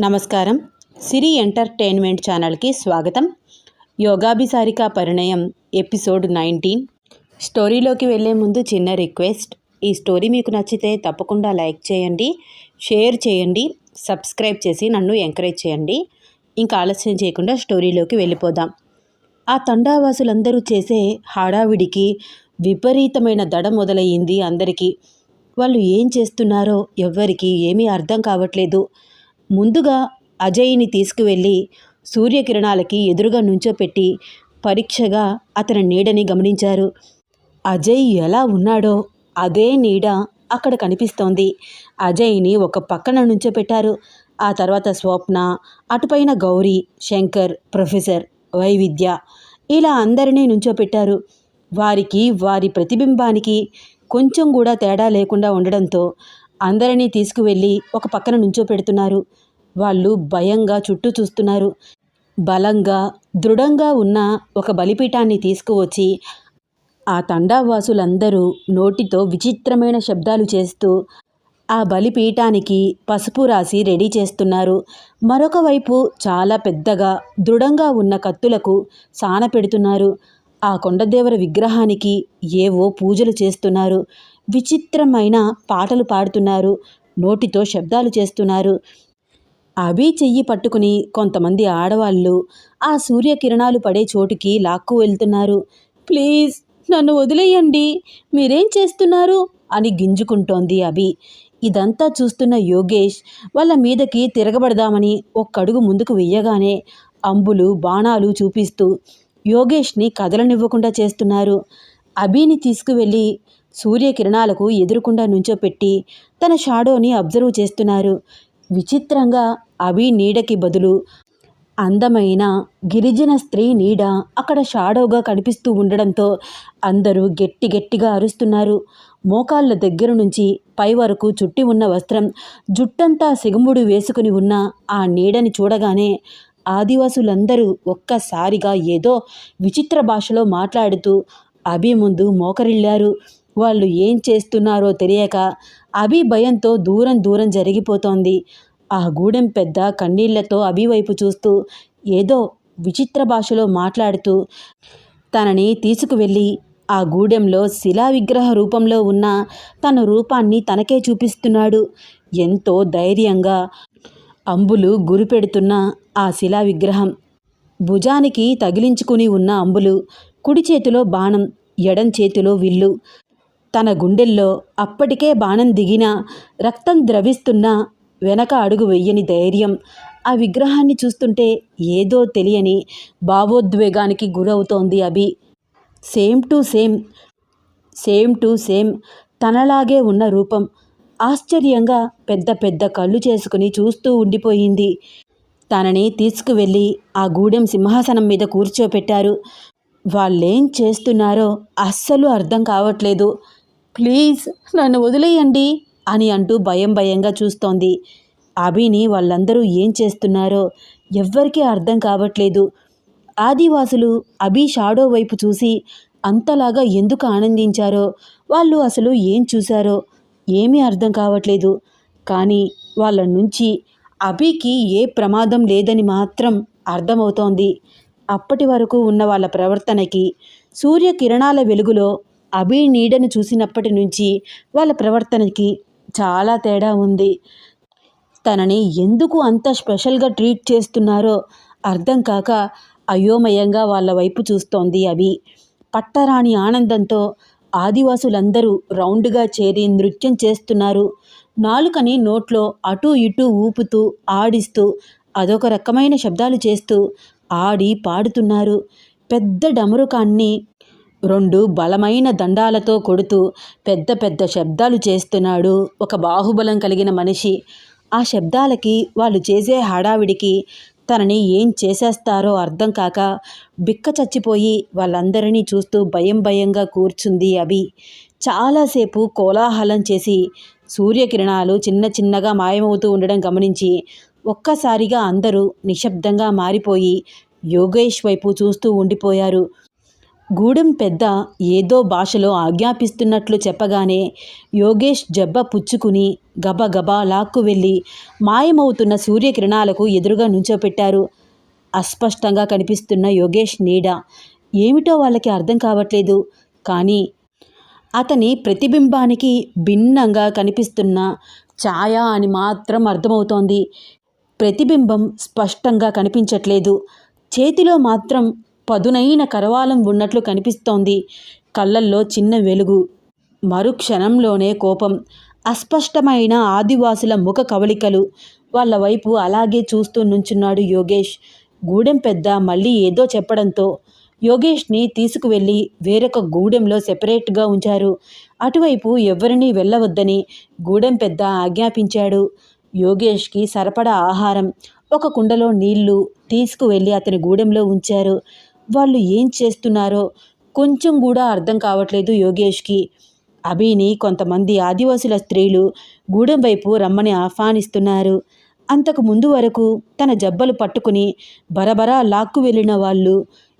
నమస్కారం. సిరి ఎంటర్టైన్మెంట్ ఛానల్కి స్వాగతం. Yogabhisarika Parinayam episode nineteen. స్టోరీలోకి వెళ్ళే ముందు చిన్న రిక్వెస్ట్. ఈ స్టోరీ మీకు నచ్చితే తప్పకుండా లైక్ చేయండి షేర్ చేయండి సబ్స్క్రైబ్ చేసి నన్ను ఎంకరేజ్ చేయండి. ఇంకా ఆలస్యం చేయకుండా స్టోరీలోకి వెళ్ళిపోదాం. ఆ తండావాసులందరూ చేసే హడావిడికి విపరీతమైన దడ మొదలయ్యింది అందరికీ. వాళ్ళు ఏం చేస్తున్నారో ఎవ్వరికీ ఏమీ అర్థం కావట్లేదు. ముందుగా అజయ్ని తీసుకువెళ్ళి సూర్యకిరణాలకి ఎదురుగా నుంచోపెట్టి పరీక్షగా అతని నీడని గమనించారు. అజయ్ ఎలా ఉన్నాడో అదే నీడ అక్కడ కనిపిస్తోంది. అజయ్ని ఒక పక్కన నుంచోపెట్టారు. ఆ తర్వాత స్వప్న అటుపైన గౌరీ శంకర్ ప్రొఫెసర్ వైవిద్య ఇలా అందరినీ నుంచోపెట్టారు. వారికి వారి ప్రతిబింబానికి కొంచెం కూడా తేడా లేకుండా ఉండడంతో అందరినీ తీసుకువెళ్ళి ఒక పక్కన నుంచోపెడుతున్నారు. వాళ్ళు భయంగా చుట్టూ చూస్తున్నారు. బలంగా దృఢంగా ఉన్న ఒక బలిపీఠాన్ని తీసుకువచ్చి ఆ తండావాసులందరూ నోటితో విచిత్రమైన శబ్దాలు చేస్తూ ఆ బలిపీఠానికి పసుపు రాసి రెడీ చేస్తున్నారు. మరొక వైపు చాలా పెద్దగా దృఢంగా ఉన్న కత్తులకు సాన పెడుతున్నారు. ఆ కొండదేవర విగ్రహానికి ఏవో పూజలు చేస్తున్నారు. విచిత్రమైన పాటలు పాడుతున్నారు. నోటితో శబ్దాలు చేస్తున్నారు. అభి చెయ్యి పట్టుకుని కొంతమంది ఆడవాళ్ళు ఆ సూర్యకిరణాలు పడే చోటుకి లాక్కు వెళ్తున్నారు. ప్లీజ్ నన్ను వదిలేయండి. మీరేం చేస్తున్నారు? అని గింజుకుంటోంది అభి. ఇదంతా చూస్తున్న యోగేష్ వాళ్ళ మీదకి తిరగబడదామని ఒక్కడుగు ముందుకు వెయ్యగానే అంబులు బాణాలు చూపిస్తూ యోగేష్ని కదలనివ్వకుండా చేస్తున్నారు. అభిని తీసుకువెళ్ళి సూర్యకిరణాలకు ఎదురుకుండా నుంచోపెట్టి తన షాడోని అబ్జర్వ్ చేస్తున్నారు. విచిత్రంగా అభి నీడకి బదులు అందమైన గిరిజన స్త్రీ నీడ అక్కడ షాడోగా కనిపిస్తూ ఉండడంతో అందరూ గట్టి గట్టిగా అరుస్తున్నారు. మోకాళ్ళ దగ్గర నుంచి పై వరకు చుట్టి ఉన్న వస్త్రం జుట్టంతా సిగముడు వేసుకుని ఉన్న ఆ నీడని చూడగానే ఆదివాసులందరూ ఒక్కసారిగా ఏదో విచిత్ర భాషలో మాట్లాడుతూ అభి ముందు మోకరిల్లారు. వాళ్ళు ఏం చేస్తున్నారో తెలియక అభి భయంతో దూరం దూరం జరిగిపోతోంది. ఆ గూడెం పెద్ద కన్నీళ్ళతో అభి వైపు చూస్తూ ఏదో విచిత్ర భాషలో మాట్లాడుతూ తనని తీసుకువెళ్ళి ఆ గూడెంలో శిలా విగ్రహ రూపంలో ఉన్న తన రూపాన్ని తనకే చూపిస్తున్నాడు. ఎంతో ధైర్యంగా అంబులు గురిపెడుతున్న ఆ శిలా విగ్రహం. భుజానికి తగిలించుకుని ఉన్న అంబులు కుడి చేతిలో బాణం ఎడం చేతిలో విల్లు. తన గుండెల్లో అప్పటికే బాణం దిగిన రక్తం ద్రవిస్తున్న వెనక అడుగు వెయ్యని ధైర్యం. ఆ విగ్రహాన్ని చూస్తుంటే ఏదో తెలియని భావోద్వేగానికి గురవుతోంది Abhi. Same to same same to same తనలాగే ఉన్న రూపం ఆశ్చర్యంగా పెద్ద పెద్ద కళ్ళు చేసుకుని చూస్తూ ఉండిపోయింది. తనని తీసుకువెళ్ళి ఆ గూడెం సింహాసనం మీద కూర్చోపెట్టారు. వాళ్ళేం చేస్తున్నారో అస్సలు అర్థం కావట్లేదు. ప్లీజ్ నన్ను వదిలేయండి అని అంటూ భయం భయంగా చూస్తోంది. అభిని వాళ్ళందరూ ఏం చేస్తున్నారో ఎవ్వరికీ అర్థం కావట్లేదు. ఆదివాసులు అభి షాడో వైపు చూసి అంతలాగా ఎందుకు ఆనందించారో వాళ్ళు అసలు ఏం చూశారో ఏమీ అర్థం కావట్లేదు. కానీ వాళ్ళ నుంచి అభికి ఏ ప్రమాదం లేదని మాత్రం అర్థమవుతోంది. అప్పటి వరకు ఉన్న వాళ్ళ ప్రవర్తనకి సూర్యకిరణాల వెలుగులో అభి నీడను చూసినప్పటి నుంచి వాళ్ళ ప్రవర్తనకి చాలా తేడా ఉంది. తనని ఎందుకు అంత స్పెషల్గా ట్రీట్ చేస్తున్నారో అర్థం కాక అయోమయంగా వాళ్ళ వైపు చూస్తోంది అభి. పట్టరాని ఆనందంతో ఆదివాసులందరూ రౌండ్గా చేరి నృత్యం చేస్తున్నారు. నాలుకని నోట్లో అటూ ఇటూ ఊపుతూ ఆడిస్తూ అదొక రకమైన శబ్దాలు చేస్తూ ఆడి పాడుతున్నారు. పెద్ద డమరుకాన్ని రెండు బలమైన దండాలతో కొడుతూ పెద్ద పెద్ద శబ్దాలు చేస్తున్నాడు ఒక బాహుబలం కలిగిన మనిషి. ఆ శబ్దాలకి వాళ్ళు చేసే హడావిడికి తనని ఏం చేసేస్తారో అర్థం కాక బిక్క చచ్చిపోయి వాళ్ళందరినీ చూస్తూ భయం భయంగా కూర్చుంది అభి. చాలాసేపు కోలాహలం చేసి సూర్యకిరణాలు చిన్న చిన్నగా మాయమవుతూ ఉండడం గమనించి ఒక్కసారిగా అందరూ నిశ్శబ్దంగా మారిపోయి యోగేష్ వైపు చూస్తూ ఉండిపోయారు. గూడెం పెద్ద ఏదో భాషలో ఆజ్ఞాపిస్తున్నట్లు చెప్పగానే యోగేష్ జబ్బ పుచ్చుకుని గబగబా లాక్కు వెళ్ళి మాయమవుతున్న సూర్యకిరణాలకు ఎదురుగా నుంచోపెట్టారు. అస్పష్టంగా కనిపిస్తున్న యోగేష్ నీడ. ఏమిటో వాళ్ళకి అర్థం కావట్లేదు. కానీ అతని ప్రతిబింబానికి భిన్నంగా కనిపిస్తున్న ఛాయ అని మాత్రం అర్థమవుతోంది. ప్రతిబింబం స్పష్టంగా కనిపించట్లేదు. చేతిలో మాత్రం పదునైన కరవాలం ఉన్నట్లు కనిపిస్తోంది. కళ్ళల్లో చిన్న వెలుగు. మరుక్షణంలోనే కోపం. అస్పష్టమైన ఆదివాసుల ముఖ కవళికలు. వాళ్ళ వైపు అలాగే చూస్తూ నుంచున్నాడు యోగేష్. గూడెం పెద్ద మళ్ళీ ఏదో చెప్పడంతో యోగేష్ని తీసుకువెళ్ళి వేరొక గూడెంలో సెపరేట్గా ఉంచారు. అటువైపు ఎవరినీ వెళ్ళవద్దని గూడెం పెద్ద ఆజ్ఞాపించాడు. యోగేష్కి సరిపడా ఆహారం ఒక కుండలో నీళ్ళు తీసుకువెళ్ళి అతని గూడెంలో ఉంచారు. వాళ్ళు ఏం చేస్తున్నారో కొంచెం కూడా అర్థం కావట్లేదు యోగేష్కి. అభిని కొంతమంది ఆదివాసుల స్త్రీలు గూడెం వైపు రమ్మని ఆహ్వానిస్తున్నారు. అంతకు ముందు వరకు తన జబ్బలు పట్టుకుని బరబరా లాక్కు వెళ్ళిన వాళ్ళు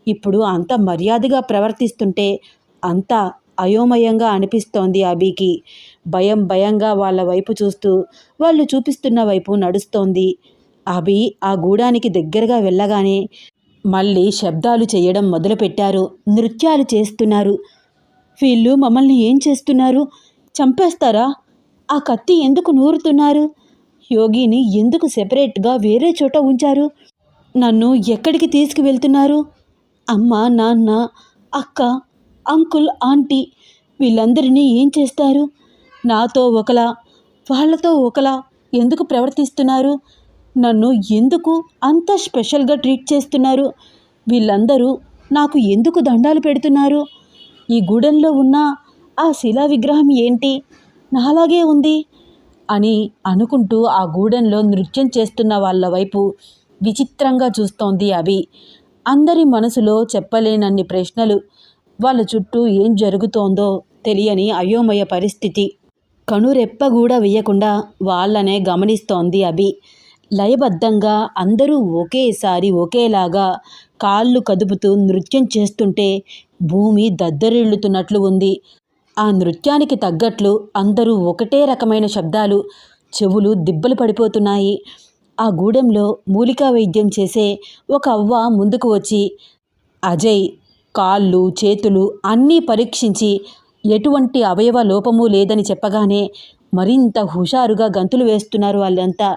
ఇప్పుడు అంత మర్యాదగా ప్రవర్తిస్తుంటే అంత అయోమయంగా అనిపిస్తోంది అభికి. భయం భయంగా వాళ్ళ వైపు చూస్తూ వాళ్ళు చూపిస్తున్న వైపు నడుస్తోంది. అభి ఆ గూడానికి దగ్గరగా వెళ్ళగానే మళ్ళీ శబ్దాలు చేయడం మొదలుపెట్టారు. నృత్యాలు చేస్తున్నారు. వీళ్ళు మమ్మల్ని ఏం చేస్తున్నారు? చంపేస్తారా? ఆ కత్తి ఎందుకు నూరుతున్నారు? యోగిని ఎందుకు సెపరేట్గా వేరే చోట ఉంచారు? నన్ను ఎక్కడికి తీసుకువెళ్తున్నారు? అమ్మ నాన్న అక్క అంకుల్ ఆంటీ వీళ్ళందరినీ ఏం చేస్తారు? నాతో ఒకలా వాళ్ళతో ఒకలా ఎందుకు ప్రవర్తిస్తున్నారు? నన్ను ఎందుకు అంత స్పెషల్గా ట్రీట్ చేస్తున్నారు? వీళ్ళందరూ నాకు ఎందుకు దండాలు పెడుతున్నారు? ఈ గూడెంలో ఉన్న ఆ శిలా విగ్రహం ఏంటి? నాలాగే ఉంది అని అనుకుంటూ ఆ గూడెంలో నృత్యం చేస్తున్న వాళ్ళ వైపు విచిత్రంగా చూస్తోంది అవి అందరి మనసులో చెప్పలేనన్ని ప్రశ్నలు వాళ్ళ చుట్టూ ఏం జరుగుతోందో తెలియని అయోమయ పరిస్థితి. కనురెప్ప కూడా వేయకుండా వాళ్ళనే గమనిస్తోంది అభి. లయబద్ధంగా అందరూ ఒకేసారి ఒకేలాగా కాళ్ళు కదుపుతూ నృత్యం చేస్తుంటే భూమి దద్దరిల్లుతున్నట్లు ఉంది. ఆ నృత్యానికి తగ్గట్లు అందరూ ఒకటే రకమైన శబ్దాలు చెవులు దిబ్బలు పడిపోతున్నాయి. ఆ గూడెంలో మూలికా వైద్యం చేసే ఒక అవ్వ ముందుకు వచ్చి అజయ్ కాళ్ళు చేతులు అన్నీ పరీక్షించి ఎటువంటి అవయవ లోపము లేదని చెప్పగానే మరింత హుషారుగా గంతులు వేస్తున్నారు వాళ్ళంతా.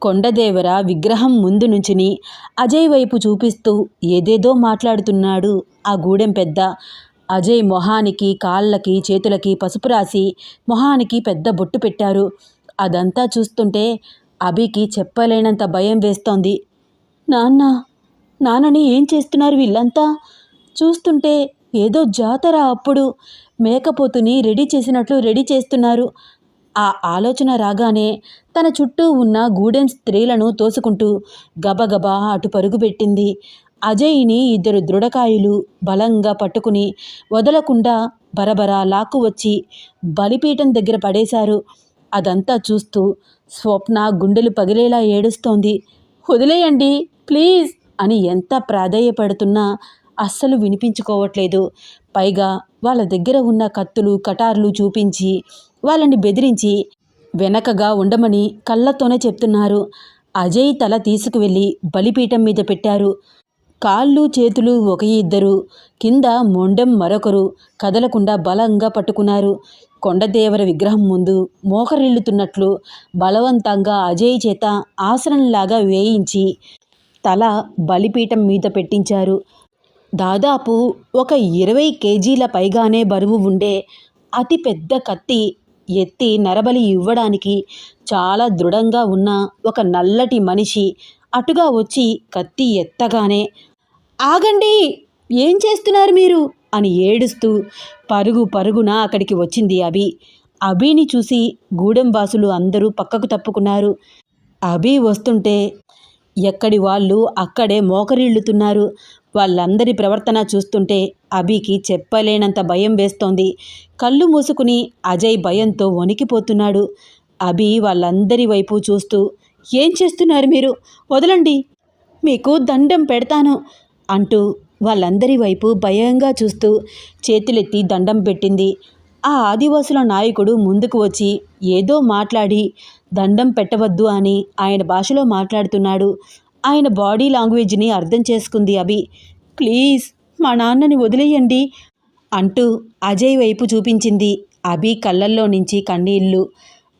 కొండదేవర విగ్రహం ముందు నుంచుని అజయ్ వైపు చూపిస్తూ ఏదేదో మాట్లాడుతున్నాడు. ఆ గూడెం పెద్ద. అజయ్ మొహానికి కాళ్ళకి చేతులకి పసుపు రాసి మొహానికి పెద్ద బొట్టు పెట్టారు. అదంతా చూస్తుంటే అభికి చెప్పలేనంత భయం వేస్తోంది. నాన్న నాన్నని ఏం చేస్తున్నారు వీళ్ళంతా? చూస్తుంటే ఏదో జాతర అప్పుడు మేకపోతుని రెడీ చేసినట్లు రెడీ చేస్తున్నారు. ఆ ఆలోచన రాగానే తన చుట్టూ ఉన్న గూడెం స్త్రీలను తోసుకుంటూ గబగబా అటు పరుగుపెట్టింది అజయ్ని ఇద్దరు దృఢకాయులు బలంగా పట్టుకుని వదలకుండా బరబరా లాక్కు వచ్చి బలిపీఠం దగ్గర పడేశారు. అదంతా చూస్తూ స్వప్న గుండెలు పగిలేలా ఏడుస్తోంది. వదిలేయండి ప్లీజ్ అని ఎంత ప్రాధేయపడుతున్నా అస్సలు వినిపించుకోవట్లేదు. పైగా వాళ్ళ దగ్గర ఉన్న కత్తులు కటార్లు చూపించి వాళ్ళని బెదిరించి వెనకగా ఉండమని కళ్ళతోనే చెప్తున్నారు. అజయ్ తల తీసుకువెళ్ళి బలిపీఠం మీద పెట్టారు. కాళ్ళు చేతులు ఒక ఇద్దరు. కింద మొండెం మరొకరు కదలకుండా బలంగా పట్టుకున్నారు. కొండదేవర విగ్రహం ముందు మోకరిల్లుతున్నట్లు బలవంతంగా అజయ్ చేత ఆసనంలాగా వేయించి తల బలిపీఠం మీద పెట్టించారు. దాదాపు ఒక ఇరవై కేజీల పైగానే బరువు ఉండే అతి పెద్ద కత్తి ఎత్తి నరబలి ఇవ్వడానికి చాలా దృఢంగా ఉన్న ఒక నల్లటి మనిషి అటుగా వచ్చి కత్తి ఎత్తగానే ఆగండి ఏం చేస్తున్నారు మీరు? అని ఏడుస్తూ పరుగు పరుగున అక్కడికి వచ్చింది అభి. అభిని చూసి గూడెంబాసులు అందరూ పక్కకు తప్పుకున్నారు. అభి వస్తుంటే ఎక్కడి వాళ్ళు అక్కడే మోకరిల్లుతున్నారు. వాళ్ళందరి ప్రవర్తన చూస్తుంటే అభికి చెప్పలేనంత భయం వేస్తోంది. కళ్ళు మూసుకుని అజయ్ భయంతో వణికిపోతున్నాడు. అభి వాళ్ళందరి వైపు చూస్తూ ఏం చేస్తున్నారు మీరు? వదలండి. మీకు దండం పెడతాను. అంటూ వాళ్ళందరి వైపు భయంగా చూస్తూ చేతులెత్తి దండం పెట్టింది. ఆ ఆదివాసుల నాయకుడు ముందుకు వచ్చి ఏదో మాట్లాడి దండం పెట్టవద్దు అని ఆయన భాషలో మాట్లాడుతున్నాడు. ఆయన బాడీ లాంగ్వేజ్ని అర్థం చేసుకుంది అభి. ప్లీజ్ మా నాన్నని వదిలేయండి అంటూ అజయ్ వైపు చూపించింది అభి కళ్ళల్లో నుంచి కన్నీళ్ళు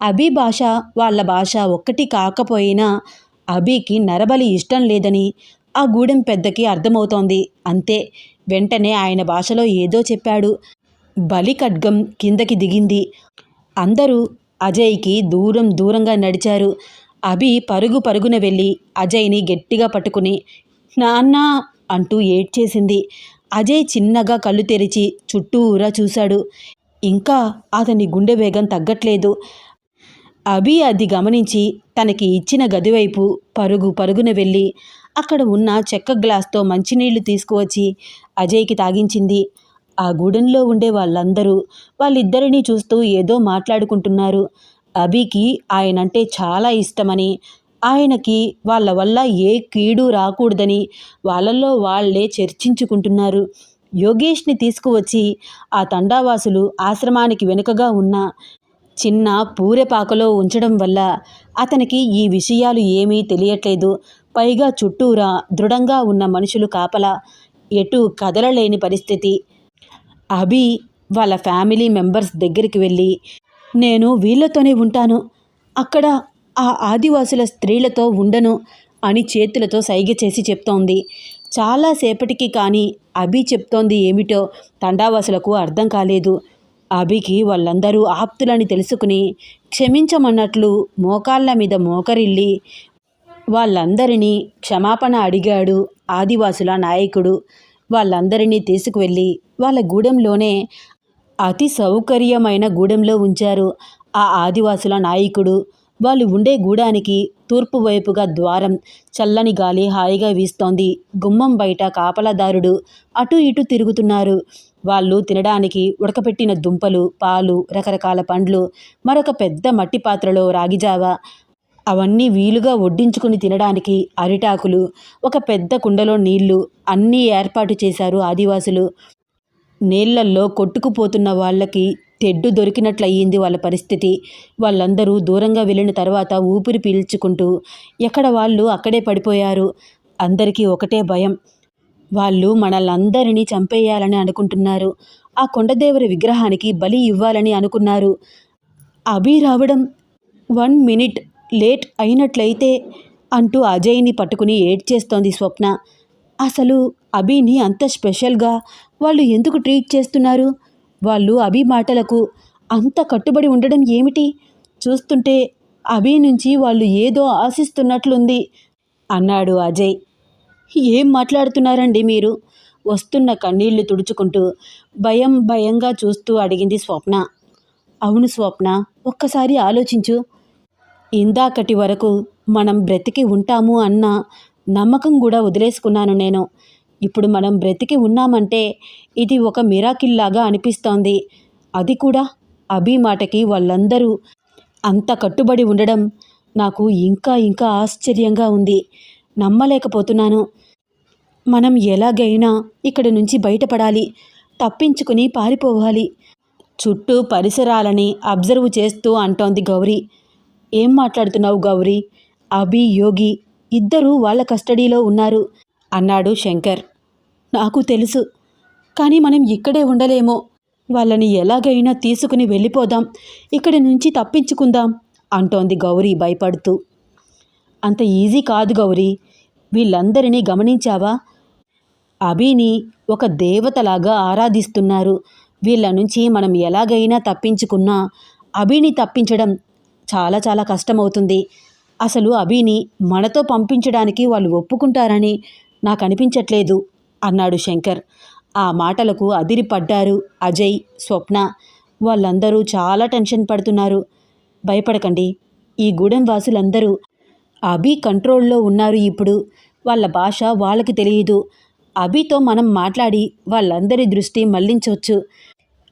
అభి భాష వాళ్ళ భాష ఒక్కటి కాకపోయినా అభికి నరబలి ఇష్టం లేదని ఆ గూడెం పెద్దకి అర్థమవుతోంది. అంతే వెంటనే ఆయన భాషలో ఏదో చెప్పాడు. బలి ఖడ్గం కిందకి దిగింది. అందరూ అజయ్కి దూరం దూరంగా నడిచారు. అభి పరుగు పరుగున వెళ్ళి అజయ్ని గట్టిగా పట్టుకుని నాన్న అంటూ ఏడ్చేసింది. అజయ్ చిన్నగా కళ్ళు తెరిచి చుట్టూరా చూశాడు. ఇంకా అతని గుండె వేగం తగ్గట్లేదు. అభి అది గమనించి తనకి ఇచ్చిన గదివైపు పరుగు పరుగున వెళ్ళి అక్కడ ఉన్న చెక్క గ్లాస్తో మంచినీళ్ళు తీసుకువచ్చి అజయ్కి తాగించింది. ఆ గూడెంలో ఉండే వాళ్ళందరూ వాళ్ళిద్దరినీ చూస్తూ ఏదో మాట్లాడుకుంటున్నారు. అభికి ఆయనంటే చాలా ఇష్టమని ఆయనకి వాళ్ళ వల్ల ఏ కీడు రాకూడదని వాళ్ళల్లో వాళ్ళే చర్చించుకుంటున్నారు. యోగేష్ని తీసుకువచ్చి ఆ తండావాసులు ఆశ్రమానికి వెనుకగా ఉన్న చిన్న పూరెపాకలో ఉంచడం వల్ల అతనికి ఈ విషయాలు ఏమీ తెలియట్లేదు. పైగా చుట్టూరా దృఢంగా ఉన్న మనుషులు కాపలా ఎటు కదలలేని పరిస్థితి. అభి వాళ్ళ ఫ్యామిలీ మెంబర్స్ దగ్గరికి వెళ్ళి నేను వీళ్ళతోనే ఉంటాను. అక్కడ ఆ ఆదివాసుల స్త్రీలతో ఉండను అని చేతులతో సైగ చేసి చెప్తోంది. చాలాసేపటికి కానీ అభి చెప్తోంది ఏమిటో తండావాసులకు అర్థం కాలేదు. అభికి వాళ్ళందరూ ఆప్తులని తెలుసుకుని క్షమించమన్నట్లు మోకాళ్ళ మీద మోకరిల్లి వాళ్ళందరినీ క్షమాపణ అడిగాడు ఆదివాసుల నాయకుడు. వాళ్ళందరినీ తీసుకువెళ్ళి వాళ్ళ గూడెంలోనే అతి సౌకర్యమైన గూడెంలో ఉంచారు. ఆ ఆదివాసుల నాయకుడు. వాళ్ళు ఉండే గూడానికి తూర్పు వైపుగా ద్వారం చల్లని గాలి హాయిగా వీస్తోంది. గుమ్మం బయట కాపలాదారుడు అటు ఇటు తిరుగుతున్నారు. వాళ్ళు తినడానికి ఉడకపెట్టిన దుంపలు పాలు రకరకాల పండ్లు మరొక పెద్ద మట్టి పాత్రలో రాగిజావ. అవన్నీ వీలుగా వడ్డించుకుని తినడానికి అరిటాకులు ఒక పెద్ద కుండలో నీళ్ళు అన్నీ ఏర్పాటు చేశారు ఆదివాసులు. నీళ్ళల్లో కొట్టుకుపోతున్న వాళ్ళకి తెడ్డు దొరికినట్లయింది వాళ్ళ పరిస్థితి. వాళ్ళందరూ దూరంగా వెళ్ళిన తర్వాత ఊపిరి పీల్చుకుంటూ ఎక్కడ వాళ్ళు అక్కడే పడిపోయారు? అందరికీ ఒకటే భయం. వాళ్ళు మనల్నందరినీ చంపేయాలని అనుకుంటున్నారు. ఆ కొండదేవరి విగ్రహానికి బలి ఇవ్వాలని అనుకున్నారు. అభి రావడం వన్ మినిట్ లేట్ అయినట్లయితే అంటూ అజయ్ని పట్టుకుని ఏడ్చేస్తోంది స్వప్న. అసలు అభిని అంత స్పెషల్గా వాళ్ళు ఎందుకు ట్రీట్ చేస్తున్నారు? వాళ్ళు అభి మాటలకు అంత కట్టుబడి ఉండడం ఏమిటి? చూస్తుంటే అభి నుంచి వాళ్ళు ఏదో ఆశిస్తున్నట్లుంది అన్నాడు అజయ్. ఏం మాట్లాడుతున్నారండి మీరు? వస్తున్న కన్నీళ్ళు తుడుచుకుంటూ భయం భయంగా చూస్తూ అడిగింది స్వప్న. అవును స్వప్న ఒక్కసారి ఆలోచించు. ఇందాకటి వరకు మనం బ్రతికి ఉంటాము అన్న నమ్మకం కూడా వదిలేసుకున్నాను నేను. ఇప్పుడు మనం బ్రతికి ఉన్నామంటే ఇది ఒక మిరాకిల్లాగా అనిపిస్తోంది. అది కూడా అభి మాటకి వాళ్ళందరూ అంత కట్టుబడి ఉండడం నాకు ఇంకా ఇంకా ఆశ్చర్యంగా ఉంది. నమ్మలేకపోతున్నాను. మనం ఎలాగైనా ఇక్కడి నుంచి బయటపడాలి. తప్పించుకుని పారిపోవాలి. చుట్టూ పరిసరాలని అబ్జర్వ్ చేస్తూ అంటోంది గౌరీ. ఏం మాట్లాడుతున్నావు గౌరీ? అభి యోగి ఇద్దరూ వాళ్ళ కస్టడీలో ఉన్నారు అన్నాడు శంకర్. నాకు తెలుసు. కానీ మనం ఇక్కడే ఉండలేమో. వాళ్ళని ఎలాగైనా తీసుకుని వెళ్ళిపోదాం. ఇక్కడి నుంచి తప్పించుకుందాం అంటోంది గౌరీ భయపడుతూ. అంత ఈజీ కాదు గౌరీ. వీళ్ళందరినీ గమనించావా? అభిని ఒక దేవతలాగా ఆరాధిస్తున్నారు. వీళ్ళ నుంచి మనం ఎలాగైనా తప్పించుకున్నా అభిని తప్పించడం చాలా చాలా కష్టమవుతుంది. అసలు అభిని మనతో పంపించడానికి వాళ్ళు ఒప్పుకుంటారని నాకు అనిపించట్లేదు. అన్నాడు శంకర్. ఆ మాటలకు అదిరిపడ్డారు అజయ్ స్వప్న. వాళ్ళందరూ చాలా టెన్షన్ పడుతున్నారు. భయపడకండి ఈ గూడెం వాసులందరూ అభి కంట్రోల్లో ఉన్నారు ఇప్పుడు. వాళ్ళ భాష వాళ్ళకి తెలియదు. అభితో మనం మాట్లాడి వాళ్ళందరి దృష్టి మళ్ళించవచ్చు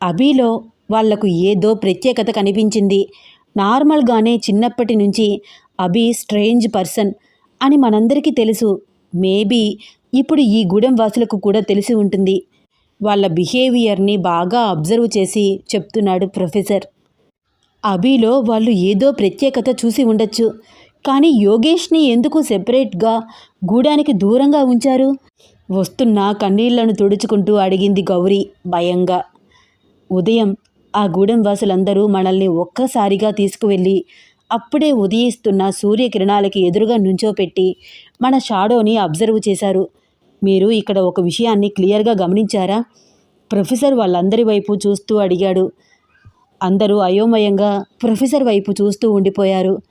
అభిలో వాళ్ళకు ఏదో ప్రత్యేకత కనిపించింది. నార్మల్గానే చిన్నప్పటి నుంచి అభి స్ట్రేంజ్ పర్సన్ అని మనందరికీ తెలుసు. మేబీ ఇప్పుడు ఈ గూడెం వాసులకు కూడా తెలిసి ఉంటుంది. వాళ్ళ బిహేవియర్ని బాగా అబ్జర్వ్ చేసి చెప్తున్నాడు ప్రొఫెసర్. అభిలో వాళ్ళు ఏదో ప్రత్యేకత చూసి ఉండొచ్చు. కానీ యోగేష్ని ఎందుకు సెపరేట్గా గూడానికి దూరంగా ఉంచారు? వస్తున్న కన్నీళ్ళను తుడుచుకుంటూ అడిగింది గౌరీ భయంగా. ఉదయం ఆ గూడెం వాసులందరూ మనల్ని ఒక్కసారిగా తీసుకువెళ్ళి అప్పుడే ఉదయిస్తున్న సూర్యకిరణాలకి ఎదురుగా నుంచోపెట్టి మన షాడోని అబ్జర్వ్ చేశారు. మీరు ఇక్కడ ఒక విషయాన్ని క్లియర్గా గమనించారా? ప్రొఫెసర్ వాళ్ళందరి వైపు చూస్తూ అడిగాడు. అందరూ అయోమయంగా ప్రొఫెసర్ వైపు చూస్తూ ఉండిపోయారు.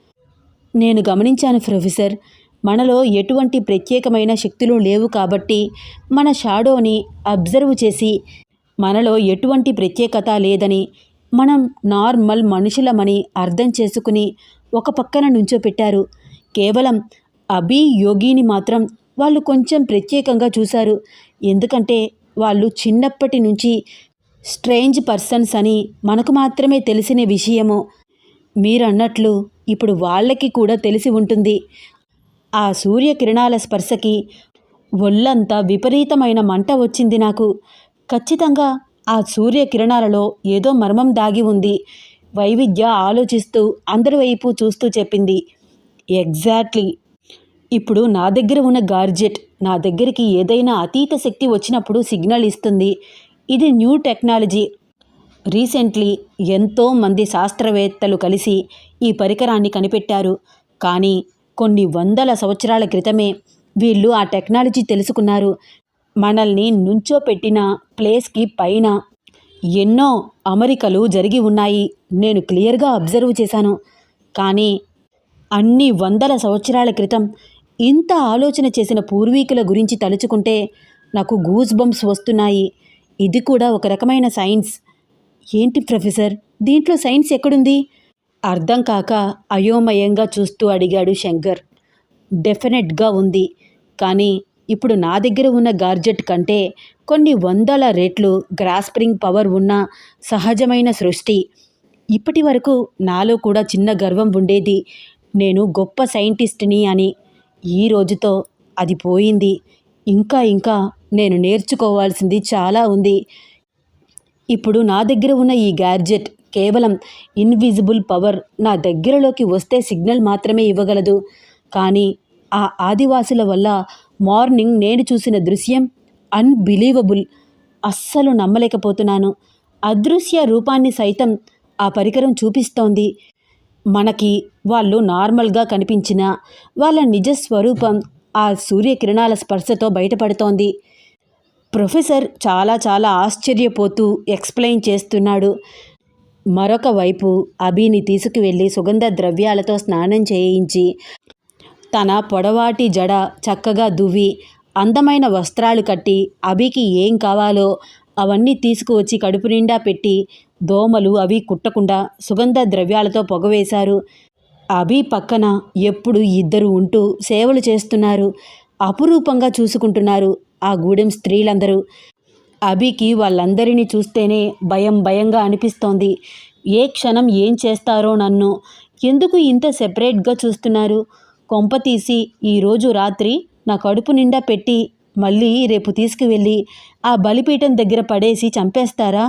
నేను గమనించాను ప్రొఫెసర్ మనలో ఎటువంటి ప్రత్యేకమైన శక్తులు లేవు కాబట్టి మన షాడోని అబ్జర్వ్ చేసి మనలో ఎటువంటి ప్రత్యేకత లేదని మనం నార్మల్ మనుషులమని అర్థం చేసుకుని ఒక పక్కన నుంచోపెట్టారు. కేవలం అభి యోగిని మాత్రం వాళ్ళు కొంచెం ప్రత్యేకంగా చూశారు. ఎందుకంటే వాళ్ళు చిన్నప్పటి నుంచి స్ట్రేంజ్ పర్సన్స్ అని మనకు మాత్రమే తెలిసిన విషయము. మీరన్నట్లు ఇప్పుడు వాళ్ళకి కూడా తెలిసి ఉంటుంది. ఆ సూర్యకిరణాల స్పర్శకి ఒళ్ళంతా విపరీతమైన మంట వచ్చింది నాకు. ఖచ్చితంగా ఆ సూర్యకిరణాలలో ఏదో మర్మం దాగి ఉంది. వైవిధ్య ఆలోచిస్తూ అందరి వైపు చూస్తూ చెప్పింది. ఎగ్జాక్ట్లీ ఇప్పుడు నా దగ్గర ఉన్న గార్జెట్ నా దగ్గరికి ఏదైనా అతీత శక్తి వచ్చినప్పుడు సిగ్నల్ ఇస్తుంది. ఇది న్యూ టెక్నాలజీ. రీసెంట్లీ ఎంతో మంది శాస్త్రవేత్తలు కలిసి ఈ పరికరాన్ని కనిపెట్టారు. కానీ కొన్ని వందల సంవత్సరాల క్రితమే వీళ్ళు ఆ టెక్నాలజీ తెలుసుకున్నారు. మనల్ని నుంచోపెట్టిన ప్లేస్కి పైన ఎన్నో అమరికలు జరిగి ఉన్నాయి. నేను క్లియర్గా అబ్జర్వ్ చేశాను. కానీ అన్ని వందల సంవత్సరాల క్రితం ఇంత ఆలోచన చేసిన పూర్వీకుల గురించి తలుచుకుంటే నాకు గూజ్ బంప్స్ వస్తున్నాయి. ఇది కూడా ఒక రకమైన సైన్స్. ఏంటి ప్రొఫెసర్? దీంట్లో సైన్స్ ఎక్కడుంది? అర్థం కాక అయోమయంగా చూస్తూ అడిగాడు శంకర్. డెఫినెట్గా ఉంది. కానీ ఇప్పుడు నా దగ్గర ఉన్న గార్జెట్ కంటే కొన్ని వందల రెట్లు గ్రాస్ప్రింగ్ పవర్ ఉన్న సహజమైన సృష్టి. ఇప్పటి వరకు నాలో కూడా చిన్న గర్వం ఉండేది నేను గొప్ప సైంటిస్ట్ని అని. ఈ రోజుతో అది పోయింది. ఇంకా ఇంకా నేను నేర్చుకోవాల్సింది చాలా ఉంది. ఇప్పుడు నా దగ్గర ఉన్న ఈ గ్యాడ్జెట్ కేవలం ఇన్విజిబుల్ పవర్ నా దగ్గరలోకి వస్తే సిగ్నల్ మాత్రమే ఇవ్వగలదు. కానీ ఆ ఆదివాసుల వల్ల మార్నింగ్ నేను చూసిన దృశ్యం అన్బిలీవబుల్. అస్సలు నమ్మలేకపోతున్నాను. అదృశ్య రూపాన్ని సైతం ఆ పరికరం చూపిస్తోంది. మనకి వాళ్ళు నార్మల్గా కనిపించిన వాళ్ళ నిజ స్వరూపం ఆ సూర్యకిరణాల స్పర్శతో బయటపడుతోంది. ప్రొఫెసర్ చాలా చాలా ఆశ్చర్యపోతూ ఎక్స్ప్లెయిన్ చేస్తున్నాడు. మరొక వైపు అభిని తీసుకువెళ్ళి సుగంధ ద్రవ్యాలతో స్నానం చేయించి తన పొడవాటి జడ చక్కగా దువ్వి అందమైన వస్త్రాలు కట్టి అభికి ఏం కావాలో అవన్నీ తీసుకువచ్చి కడుపు నిండా పెట్టి దోమలు అవి కుట్టకుండా సుగంధ ద్రవ్యాలతో పొగవేశారు. అభి పక్కన ఎప్పుడు ఇద్దరు ఉంటూ సేవలు చేస్తున్నారు. అపురూపంగా చూసుకుంటున్నారు ఆ గూడెం స్త్రీలందరూ. అభికి వాళ్ళందరినీ చూస్తేనే భయం భయంగా అనిపిస్తోంది. ఏ క్షణం ఏం చేస్తారో నన్ను. ఎందుకు ఇంత సెపరేట్గా చూస్తున్నారు? కొంప తీసి ఈరోజు రాత్రి నా కడుపు నిండా పెట్టి మళ్ళీ రేపు తీసుకువెళ్ళి ఆ బలిపీఠం దగ్గర పడేసి చంపేస్తారా?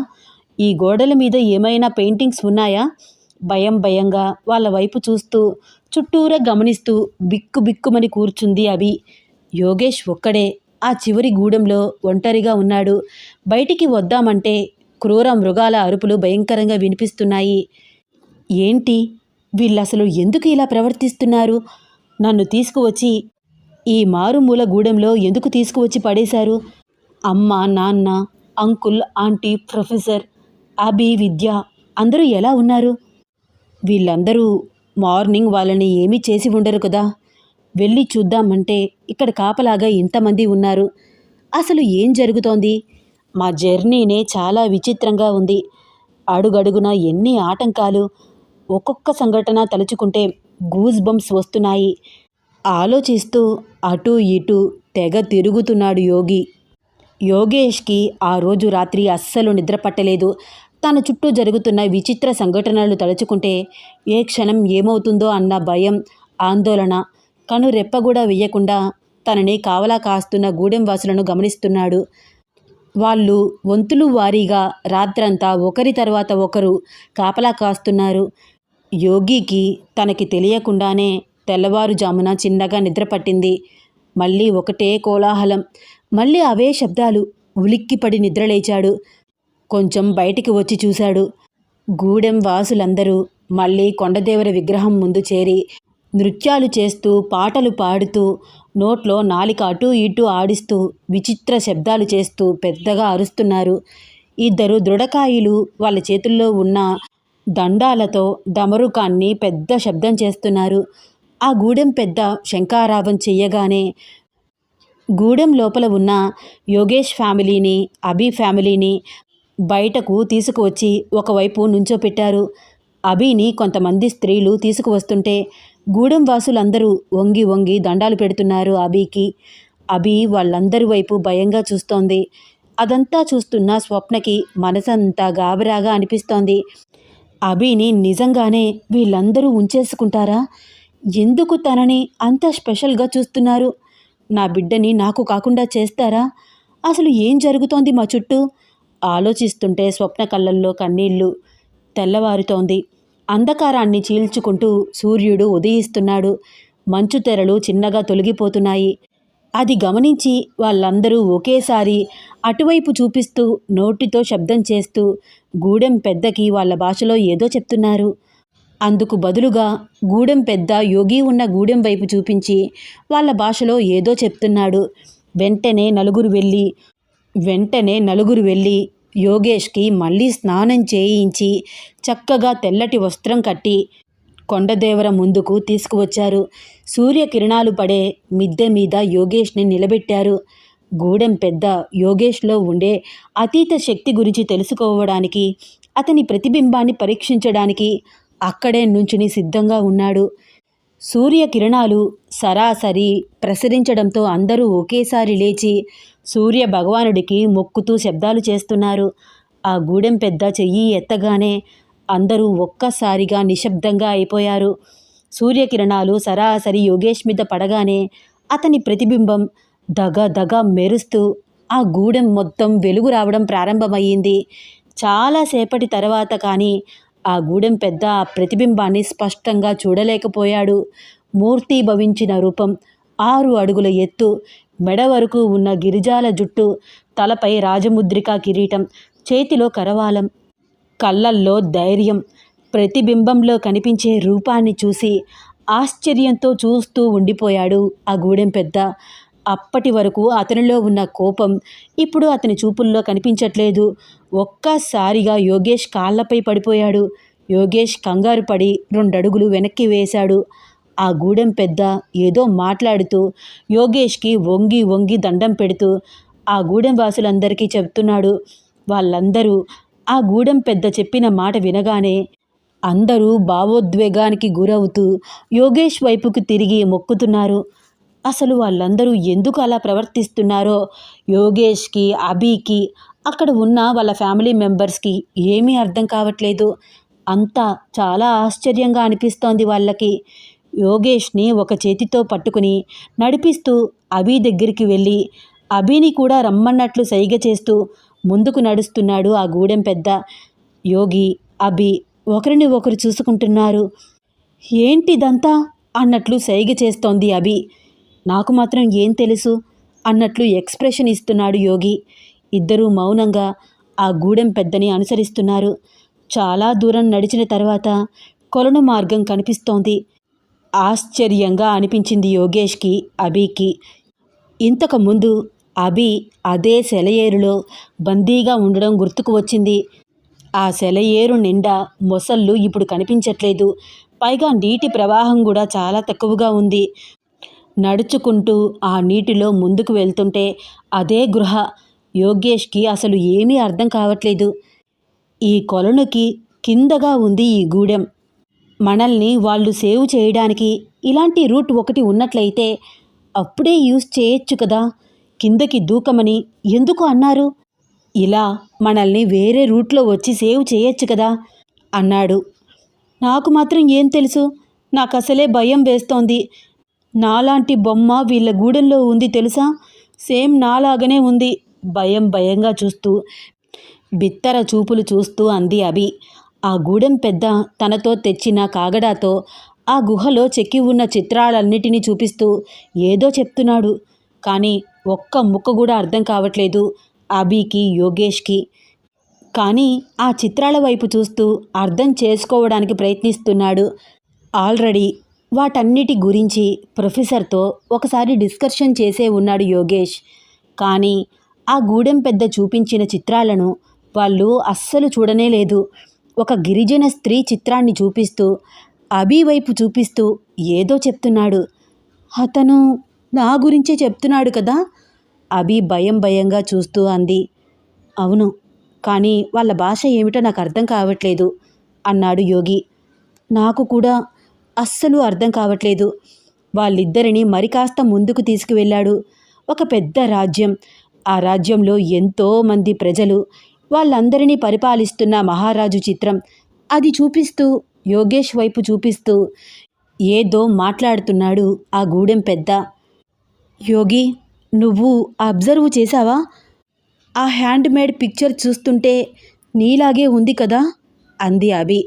ఈ గోడల మీద ఏమైనా పెయింటింగ్స్ ఉన్నాయా? భయం భయంగా వాళ్ళ వైపు చూస్తూ చుట్టూరా గమనిస్తూ బిక్కు బిక్కుమని కూర్చుంది అవి యోగేష్ ఒక్కడే ఆ చివరి గూడెంలో ఒంటరిగా ఉన్నాడు. బయటికి వద్దామంటే క్రూర మృగాల అరుపులు భయంకరంగా వినిపిస్తున్నాయి. ఏంటి? వీళ్ళు అసలు ఎందుకు ఇలా ప్రవర్తిస్తున్నారు? నన్ను తీసుకువచ్చి ఈ మారుమూల గూడెంలో ఎందుకు తీసుకువచ్చి పడేశారు? అమ్మ నాన్న uncle aunty professor Abhi Vidya అందరూ ఎలా ఉన్నారు? వీళ్ళందరూ మార్నింగ్ వాళ్ళని ఏమీ చేసి ఉండరు కదా. వెళ్ళి చూద్దామంటే ఇక్కడ కాపలాగా ఇంతమంది ఉన్నారు. అసలు ఏం జరుగుతోంది? మా జర్నీనే చాలా విచిత్రంగా ఉంది. అడుగడుగున ఎన్ని ఆటంకాలు. ఒక్కొక్క సంఘటన తలుచుకుంటే గూజ్ బంప్స్ వస్తున్నాయి. ఆలోచిస్తూ అటూ ఇటూ తెగ తిరుగుతున్నాడు యోగి. యోగేష్కి ఆ రోజు రాత్రి అస్సలు నిద్ర పట్టలేదు. తన చుట్టూ జరుగుతున్న విచిత్ర సంఘటనలు తలుచుకుంటే ఏ క్షణం ఏమవుతుందో అన్న భయం ఆందోళన కను రెప్పగూడ వేయకుండా తనని కావలా కాస్తున్న గూడెం వాసులను గమనిస్తున్నాడు. వాళ్ళు వంతులు వారీగా రాత్రంతా ఒకరి తర్వాత ఒకరు కాపలా కాస్తున్నారు. యోగికి తనకి తెలియకుండానే తెల్లవారుజామున చిన్నగా నిద్రపట్టింది మళ్ళీ ఒకటే కోలాహలం. మళ్ళీ అవే శబ్దాలు. ఉలిక్కిపడి నిద్రలేచాడు. కొంచెం బయటికి వచ్చి చూశాడు. గూడెం వాసులందరూ మళ్ళీ కొండదేవర విగ్రహం ముందు చేరి నృత్యాలు చేస్తూ పాటలు పాడుతూ నోట్లో నాలిక అటూ ఇటూ ఆడిస్తూ విచిత్ర శబ్దాలు చేస్తూ పెద్దగా అరుస్తున్నారు. ఇద్దరు దృఢకాయులు వాళ్ళ చేతుల్లో ఉన్న దండాలతో డమరుకాన్ని పెద్ద శబ్దం చేస్తున్నారు. ఆ గూడెం పెద్ద శంకారావం చెయ్యగానే గూడెం లోపల ఉన్న యోగేష్ ఫ్యామిలీని అభి ఫ్యామిలీని బయటకు తీసుకువచ్చి ఒకవైపు నుంచోపెట్టారు. అభిని కొంతమంది స్త్రీలు తీసుకువస్తుంటే గూడెం వాసులందరూ వంగి వంగి దండాలు పెడుతున్నారు అభికి అభి వాళ్ళందరి వైపు భయంగా చూస్తోంది. అదంతా చూస్తున్న స్వప్నకి మనసంతా గాబరాగా అనిపిస్తోంది. అభిని నిజంగానే వీళ్ళందరూ ఉంచేసుకుంటారా? ఎందుకు తనని అంత స్పెషల్గా చూస్తున్నారు? నా బిడ్డని నాకు కాకుండా చేస్తారా? అసలు ఏం జరుగుతోంది మా చుట్టూ? ఆలోచిస్తుంటే స్వప్న కళ్ళల్లో కన్నీళ్ళు తెల్లవారుతోంది. అంధకారాన్ని చీల్చుకుంటూ సూర్యుడు ఉదయిస్తున్నాడు. మంచు తెరలు చిన్నగా తొలగిపోతున్నాయి. అది గమనించి వాళ్ళందరూ ఒకేసారి అటువైపు చూపిస్తూ నోటితో శబ్దం చేస్తూ గూడెం పెద్దకి వాళ్ళ భాషలో ఏదో చెప్తున్నారు. అందుకు బదులుగా గూడెం పెద్ద యోగి ఉన్న గూడెం వైపు చూపించి వాళ్ళ భాషలో ఏదో చెప్తున్నాడు. వెంటనే నలుగురు వెళ్ళి వెంటనే నలుగురు వెళ్ళి యోగేష్కి మళ్ళీ స్నానం చేయించి చక్కగా తెల్లటి వస్త్రం కట్టి కొండదేవర ముందుకు తీసుకువచ్చారు. సూర్యకిరణాలు పడే మిద్దె మీద యోగేష్ని నిలబెట్టారు. గూడెం పెద్ద యోగేష్లో ఉండే అతీత శక్తి గురించి తెలుసుకోవడానికి అతని ప్రతిబింబాన్ని పరీక్షించడానికి అక్కడే నుంచుని సిద్ధంగా ఉన్నాడు. సూర్యకిరణాలు సరాసరి ప్రసరించడంతో అందరూ ఒకేసారి లేచి సూర్య భగవానుడికి మొక్కుతూ శబ్దాలు చేస్తున్నారు. ఆ గూడెం పెద్ద చెయ్యి ఎత్తగానే అందరూ ఒక్కసారిగా నిశ్శబ్దంగా అయిపోయారు. సూర్యకిరణాలు సరాసరి యోగేష్ మీద పడగానే అతని ప్రతిబింబం దగ దగ మెరుస్తూ ఆ గూడెం మొత్తం వెలుగు రావడం ప్రారంభమయ్యింది. చాలాసేపటి తర్వాత కానీ ఆ గూడెం పెద్ద ఆ ప్రతిబింబాన్ని స్పష్టంగా చూడలేకపోయాడు. మూర్తి భవించిన రూపం ఆరు అడుగుల ఎత్తు మెడ వరకు ఉన్న గిరిజాల జుట్టు తలపై రాజముద్రికా కిరీటం చేతిలో కరవాలం కళ్ళల్లో ధైర్యం ప్రతిబింబంలో కనిపించే రూపాన్ని చూసి ఆశ్చర్యంతో చూస్తూ ఉండిపోయాడు ఆ గూడెం పెద్ద. అప్పటి వరకు అతనిలో ఉన్న కోపం ఇప్పుడు అతని చూపుల్లో కనిపించట్లేదు. ఒక్కసారిగా యోగేష్ కాళ్ళపై పడిపోయాడు. యోగేష్ కంగారు పడి రెండడుగులు వెనక్కి వేశాడు. ఆ గూడెం పెద్ద ఏదో మాట్లాడుతూ యోగేష్కి వంగి వంగి దండం పెడుతూ ఆ గూడెం వాసులందరికీ చెప్తున్నాడు. వాళ్ళందరూ ఆ గూడెం పెద్ద చెప్పిన మాట వినగానే అందరూ భావోద్వేగానికి గురవుతూ యోగేష్ వైపుకు తిరిగి మొక్కుతున్నారు. అసలు వాళ్ళందరూ ఎందుకు అలా ప్రవర్తిస్తున్నారో యోగేష్కి అభికి అక్కడ ఉన్న వాళ్ళ ఫ్యామిలీ మెంబర్స్కి ఏమీ అర్థం కావట్లేదు. అంతా చాలా ఆశ్చర్యంగా అనిపిస్తోంది వాళ్ళకి. యోగేష్ని ఒక చేతితో పట్టుకుని నడిపిస్తూ అభి దగ్గరికి వెళ్ళి అభిని కూడా రమ్మన్నట్లు సైగ చేస్తూ ముందుకు నడుస్తున్నాడు ఆ గూడెం పెద్ద యోగి. అభి ఒకరిని ఒకరు చూసుకుంటున్నారు. ఏంటిదంతా? అన్నట్లు సైగ చేస్తోంది అభి. నాకు మాత్రం ఏం తెలుసు? అన్నట్లు ఎక్స్ప్రెషన్ ఇస్తున్నాడు యోగి. ఇద్దరూ మౌనంగా ఆ గూడెం పెద్దని అనుసరిస్తున్నారు. చాలా దూరం నడిచిన తర్వాత కొలను మార్గం కనిపిస్తోంది. ఆశ్చర్యంగా అనిపించింది యోగేష్కి అభికి. ఇంతకు ముందు అభి అదే సెలయేరులో బందీగా ఉండడం గుర్తుకు వచ్చింది. ఆ సెలయేరు నిండా మొసళ్ళు ఇప్పుడు కనిపించట్లేదు. పైగా నీటి ప్రవాహం కూడా చాలా తక్కువగా ఉంది. నడుచుకుంటూ ఆ నీటిలో ముందుకు వెళ్తుంటే అదే గృహ. యోగేష్కి అసలు ఏమీ అర్థం కావట్లేదు. ఈ కొలనుకి కిందగా ఉంది ఈ గూడెం. మనల్ని వాళ్ళు సేవ్ చేయడానికి ఇలాంటి రూట్ ఒకటి ఉన్నట్లయితే అప్పుడే యూజ్ చేయొచ్చు కదా. కిందకి దూకమని ఎందుకు అన్నారు? ఇలా మనల్ని వేరే రూట్లో వచ్చి సేవ్ చేయొచ్చు కదా అన్నాడు. నాకు మాత్రం ఏం తెలుసు? నాకు అసలే భయం వేస్తోంది. నాలాంటి బొమ్మ వీళ్ళ గూడెంలో ఉంది తెలుసా? సేమ్ నాలాగనే ఉంది. భయం భయంగా చూస్తూ బిత్తర చూపులు చూస్తూ అంది అభి. ఆ గూడెం పెద్ద తనతో తెచ్చిన కాగడాతో ఆ గుహలో చెక్కి ఉన్న చిత్రాలన్నిటినీ చూపిస్తూ ఏదో చెప్తున్నాడు. కానీ ఒక్క ముక్క కూడా అర్థం కావట్లేదు అభికి యోగేష్కి. కానీ ఆ చిత్రాల వైపు చూస్తూ అర్థం చేసుకోవడానికి ప్రయత్నిస్తున్నాడు. ఆల్రెడీ వాటన్నిటి గురించి ప్రొఫెసర్తో ఒకసారి డిస్కషన్ చేసే ఉన్నాడు యోగేష్. కానీ ఆ గూడెం పెద్ద చూపించిన చిత్రాలను వాళ్ళు అస్సలు చూడనే లేదు. ఒక గిరిజన స్త్రీ చిత్రాన్ని చూపిస్తూ అభి వైపు చూపిస్తూ ఏదో చెప్తున్నాడు. అతను నా గురించే చెప్తున్నాడు కదా? అభి భయం భయంగా చూస్తూ అంది. అవును కానీ వాళ్ళ భాష ఏమిటో నాకు అర్థం కావట్లేదు అన్నాడు యోగి. నాకు కూడా అస్సలు అర్థం కావట్లేదు. వాళ్ళిద్దరిని మరి కాస్త ముందుకు తీసుకువెళ్ళాడు. ఒక పెద్ద రాజ్యం. ఆ రాజ్యంలో ఎంతోమంది ప్రజలు వాళ్ళందరినీ పరిపాలిస్తున్న మహారాజు చిత్రం. అది చూపిస్తూ యోగేష్ వైపు చూపిస్తూ ఏదో మాట్లాడుతున్నాడు ఆ గూడెం పెద్ద. యోగి నువ్వు అబ్జర్వ్ చేశావా? ఆ హ్యాండ్ మేడ్ పిక్చర్ చూస్తుంటే నీలాగే ఉంది కదా? అంది అభి.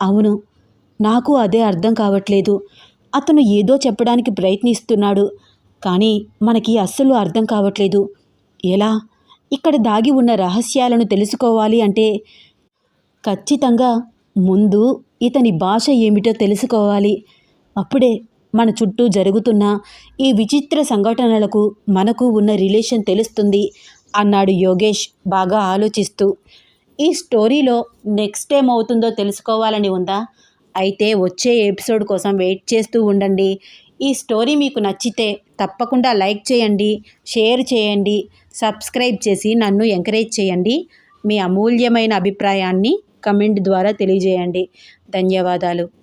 అవును. నాకు అదే అర్థం కావట్లేదు. అతను ఏదో చెప్పడానికి ప్రయత్నిస్తున్నాడు కానీ మనకి అస్సలు అర్థం కావట్లేదు. ఎలా? ఇక్కడ దాగి ఉన్న రహస్యాలను తెలుసుకోవాలి అంటే ఖచ్చితంగా ముందు ఇతని భాష ఏమిటో తెలుసుకోవాలి. అప్పుడే మన చుట్టూ జరుగుతున్న ఈ విచిత్ర సంఘటనలకు మనకు ఉన్న రిలేషన్ తెలుస్తుంది అన్నాడు యోగేష్ బాగా ఆలోచిస్తూ. ఈ స్టోరీలో నెక్స్ట్ ఏమవుతుందో తెలుసుకోవాలని ఉందా? అయితే వచ్చే ఎపిసోడ్ కోసం వెయిట్ చేస్తూ ఉండండి. ఈ స్టోరీ మీకు నచ్చితే తప్పకుండా లైక్ చేయండి షేర్ చేయండి. సబ్స్క్రైబ్ చేసి నన్ను ఎంకరేజ్ చేయండి. మీ అమూల్యమైన అభిప్రాయాన్ని కమెంట్ ద్వారా తెలియజేయండి. ధన్యవాదాలు.